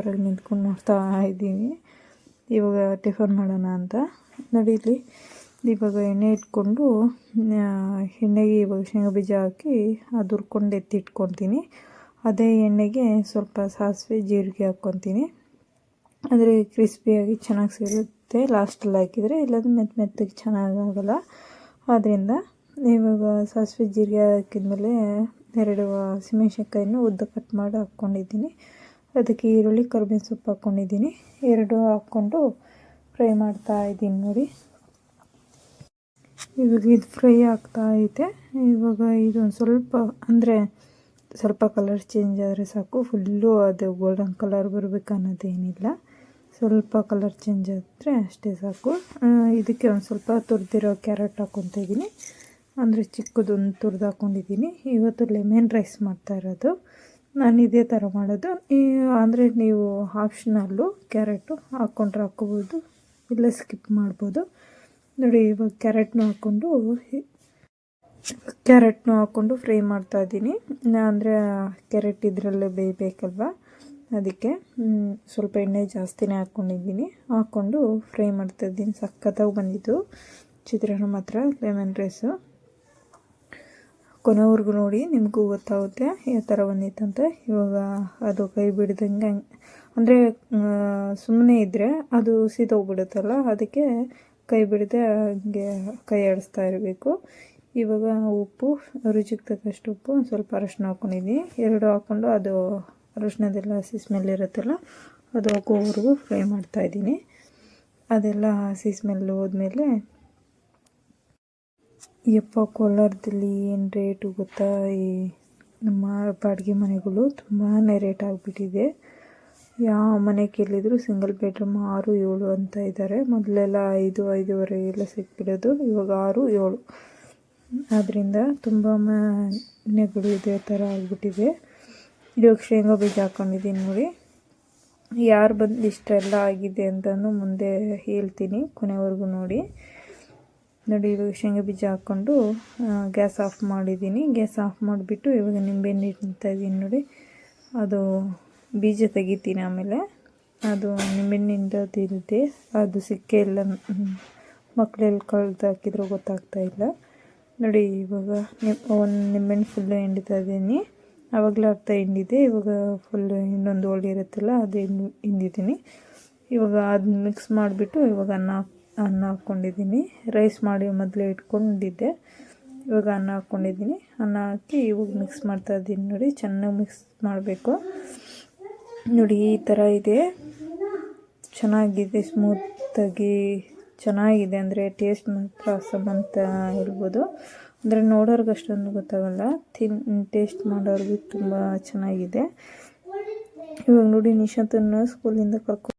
ಹೊರಗೆ ನಿಂತ್ಕೊಂಡು ನೋಡ್ತಾ ಇದ್ದೀನಿ. ಇವಾಗ ಟಿಫನ್ ಮಾಡೋಣ ಅಂತ. ನೋಡಿ ಇಲ್ಲಿ, ಇವಾಗ ಎಣ್ಣೆ ಇಟ್ಕೊಂಡು ಎಣ್ಣೆಗೆ ಇವಾಗ ಶೇಂಗಾ ಬೀಜ ಹಾಕಿ ಅದು ಹುರ್ಕೊಂಡು ಎತ್ತಿಟ್ಕೊತೀನಿ. ಅದೇ ಎಣ್ಣೆಗೆ ಸ್ವಲ್ಪ ಸಾಸಿವೆ, ಜೀರಿಗೆ ಹಾಕ್ಕೊತೀನಿ. ಅಂದರೆ ಕ್ರಿಸ್ಪಿಯಾಗಿ ಚೆನ್ನಾಗಿ ಸಿಗುತ್ತೆ. ಲಾಸ್ಟಲ್ಲಿ ಹಾಕಿದರೆ, ಇಲ್ಲಾಂದ್ರೆ ಮೆತ್ತ ಮೆತ್ತಗೆ ಚೆನ್ನಾಗಾಗಲ್ಲ ಆದ್ದರಿಂದ ಇವಾಗ ಸಾಸಿವೆ, ಜೀರಿಗೆ ಹಾಕಿದ್ಮೇಲೆ ಎರಡು ಹಸಿಮೆಣ್ಸಿನ್ಕಾಯನ್ನು ಉದ್ದ ಕಟ್ ಮಾಡಿ ಹಾಕ್ಕೊಂಡಿದ್ದೀನಿ. ಅದಕ್ಕೆ ಈರುಳ್ಳಿ, ಕರ್ಬೇವಿನ ಸೊಪ್ಪು ಹಾಕ್ಕೊಂಡಿದ್ದೀನಿ ಎರಡು ಹಾಕ್ಕೊಂಡು ಫ್ರೈ ಮಾಡ್ತಾ ಇದ್ದೀನಿ ನೋಡಿ. ಇವಾಗ ಇದು ಫ್ರೈ ಆಗ್ತಾ ಐತೆ. ಇವಾಗ ಇದೊಂದು ಸ್ವಲ್ಪ, ಅಂದರೆ ಸ್ವಲ್ಪ ಕಲರ್ ಚೇಂಜ್ ಆದರೆ ಸಾಕು. ಫುಲ್ಲು ಅದು ಗೋಲ್ಡನ್ ಕಲರ್ ಬರಬೇಕು ಅನ್ನೋದೇನಿಲ್ಲ. ಸ್ವಲ್ಪ ಕಲರ್ ಚೇಂಜ್ ಆದರೆ ಅಷ್ಟೇ ಸಾಕು. ಇದಕ್ಕೆ ಒಂದು ಸ್ವಲ್ಪ ತುರಿದಿರೋ ಕ್ಯಾರೆಟ್ ಹಾಕ್ಕೊತಾ ಇದ್ದೀನಿ ಅಂದರೆ ಚಿಕ್ಕದೊಂದು ತುರಿದು ಹಾಕ್ಕೊಂಡಿದ್ದೀನಿ ಇವತ್ತು ಲೆಮನ್ ರೈಸ್ ಮಾಡ್ತಾ ಇರೋದು. ನಾನು ಇದೇ ಥರ ಮಾಡೋದು. ಅಂದರೆ ನೀವು ಆಪ್ಷನಲ್ಲು ಕ್ಯಾರೆಟು ಹಾಕ್ಕೊಂಡ್ರೆ ಹಾಕ್ಕೋಬೋದು ಇಲ್ಲ ಸ್ಕಿಪ್ ಮಾಡ್ಬೋದು. ನೋಡಿ, ಇವಾಗ ಕ್ಯಾರೆಟ್ನೂ ಹಾಕ್ಕೊಂಡು ಕ್ಯಾರೆಟ್ನೂ ಹಾಕ್ಕೊಂಡು ಫ್ರೈ ಮಾಡ್ತಾ ಇದ್ದೀನಿ. ಅಂದರೆ ಕ್ಯಾರೆಟ್ ಇದರಲ್ಲೇ ಬೇಯಬೇಕಲ್ವ ಅದಕ್ಕೆ ಸ್ವಲ್ಪ ಎಣ್ಣೆ ಜಾಸ್ತಿನೇ ಹಾಕ್ಕೊಂಡಿದ್ದೀನಿ. ಹಾಕ್ಕೊಂಡು ಫ್ರೈ ಮಾಡ್ತಾ ಇದ್ದೀನಿ. ಸಖತ್ತಾಗಿ ಬಂದಿತ್ತು ಚಿತ್ರಾನ್ನ ಮಾತ್ರ, ಲೆಮನ್ ರೈಸು. ಕೊನೆವರೆಗೂ ನೋಡಿ, ನಿಮಗೂ ಗೊತ್ತಾಗುತ್ತೆ ಯಾವ ಥರ ಬಂದಿತ್ತಂತೆ ಇವಾಗ ಅದು ಕೈ ಬಿಡ್ದಂಗೆ ಅಂದರೆ ಸುಮ್ಮನೆ ಇದ್ದರೆ ಅದು ಸೀದೋಗ್ಬಿಡುತ್ತಲ್ಲ, ಅದಕ್ಕೆ ಕೈ ಬಿಡದೆ ಹಂಗೆ ಕೈ ಆಡಿಸ್ತಾ ಇರಬೇಕು. ಇವಾಗ ಉಪ್ಪು, ರುಚಿಗೆ ತಕ್ಕಷ್ಟು ಉಪ್ಪು, ಒಂದು ಸ್ವಲ್ಪ ಅರಶಿನ ಹಾಕ್ಕೊಂಡಿದ್ದೀನಿ ಎರಡು ಹಾಕ್ಕೊಂಡು ಅದು ಅರಶಿನದೆಲ್ಲ ಹಸಿ ಸ್ಮೆಲ್ ಇರುತ್ತಲ್ಲ, ಅದು ಹೋಗೋವರೆಗೂ ಫ್ರೈ ಮಾಡ್ತಾಯಿದ್ದೀನಿ ಅದೆಲ್ಲ ಹಸಿ ಸ್ಮೆಲ್ ಹೋದ್ಮೇಲೆ ಯಪ್ಪ, ಕೋಲಾರದಲ್ಲಿ ಏನು ರೇಟು ಗೊತ್ತಾ? ಈ ನಮ್ಮ ಬಾಡಿಗೆ ಮನೆಗಳು ತುಂಬಾ ರೇಟ್ ಆಗಿಬಿಟ್ಟಿದೆ. ಯಾವ ಮನೆ ಕೇಳಿದ್ರು ಸಿಂಗಲ್ ಬೆಡ್ರೂಮ್ ಆರು, ಏಳು ಅಂತ ಇದ್ದಾರೆ ಮೊದಲೆಲ್ಲ ಐದು, ಐದೂವರೆ ಎಲ್ಲ ಸಿಕ್ಬಿಡೋದು, ಇವಾಗ ಆರು, ಏಳು. ಆದ್ದರಿಂದ ತುಂಬ ಮನೆಗಳು ಇದೇ ಥರ ಆಗಿಬಿಟ್ಟಿದೆ. ಇವಾಗ ಶೇಂಗಾ ಬೀಜ ಹಾಕೊಂಡಿದ್ದೀನಿ ನೋಡಿ. ಯಾರು ಬಂದು ಇಷ್ಟೆಲ್ಲ ಆಗಿದೆ ಅಂತಲೂ ಮುಂದೆ ಹೇಳ್ತೀನಿ ಕೊನೆವರೆಗೂ ನೋಡಿ. ನೋಡಿ ಇವಾಗ ಶೇಂಗಾ ಬೀಜ ಹಾಕ್ಕೊಂಡು ಗ್ಯಾಸ್ ಆಫ್ ಮಾಡಿದ್ದೀನಿ. ಗ್ಯಾಸ್ ಆಫ್ ಮಾಡಿಬಿಟ್ಟು ಇವಾಗ ನಿಂಬೆಹಣ್ಣು ಇದ್ದೀನಿ ನೋಡಿ. ಅದು ಬೀಜ ತೆಗಿತೀನಿ ಆಮೇಲೆ. ಅದು ನಿಂಬೆಹಣ್ಣಿಂದ ತಿಂತೆ ಅದು ಸಿಕ್ಕೆ ಎಲ್ಲ ಮಕ್ಕಳೆಲ್ಲಿ ಕಳೆದು ಹಾಕಿದ್ರು ಗೊತ್ತಾಗ್ತಾ ಇಲ್ಲ. ನೋಡಿ, ಇವಾಗ ಒಂದು ನಿಂಬೆಹಣ್ಣು ಫುಲ್ಲು ಹಿಂಡಿತಾ ಇದ್ದೀನಿ. ಆವಾಗಲೇ ಅರ್ಧ ಹಿಂಡಿದೆ. ಇವಾಗ ಫುಲ್ಲು ಇನ್ನೊಂದು ಹೋಳಿ ಇರುತ್ತಲ್ಲ, ಅದು ಹಿಂಡಿ, ಹಿಂಡಿದ್ದೀನಿ. ಇವಾಗ ಅದನ್ನ ಮಿಕ್ಸ್ ಮಾಡಿಬಿಟ್ಟು ಇವಾಗ ಅನ್ನ ಅನ್ನ ಹಾಕ್ಕೊಂಡಿದ್ದೀನಿ. ರೈಸ್ ಮಾಡಿ ಮೊದಲೇ ಇಟ್ಕೊಂಡಿದ್ದೆ. ಇವಾಗ ಅನ್ನ ಹಾಕ್ಕೊಂಡಿದ್ದೀನಿ. ಅನ್ನ ಹಾಕಿ ಇವಾಗ ಮಿಕ್ಸ್ ಮಾಡ್ತಾ ಇದ್ದೀನಿ ನೋಡಿ. ಚೆನ್ನಾಗಿ ಮಿಕ್ಸ್ ಮಾಡಬೇಕು. ನೋಡಿ, ಈ ಥರ ಇದೆ. ಚೆನ್ನಾಗಿದೆ ಸ್ಮೂತಾಗಿ ಚೆನ್ನಾಗಿದೆ. ಅಂದರೆ ಟೇಸ್ಟ್ ಮಾತ್ರ ಸಮ್ ಅಂತ ಹೇಳ್ಬೋದು ಅಂದರೆ ನೋಡೋರ್ಗೆ ಅಷ್ಟೊಂದು ಗೊತ್ತಾಗಲ್ಲ. ತಿನ್ ಟೇಸ್ಟ್ ಮಾಡೋರ್ಗೆ ತುಂಬ ಚೆನ್ನಾಗಿದೆ. ಇವಾಗ ನೋಡಿ, ನಿಶಾಂತನ್ನು ಸ್ಕೂಲಿಂದ ಕರ್ಕೊ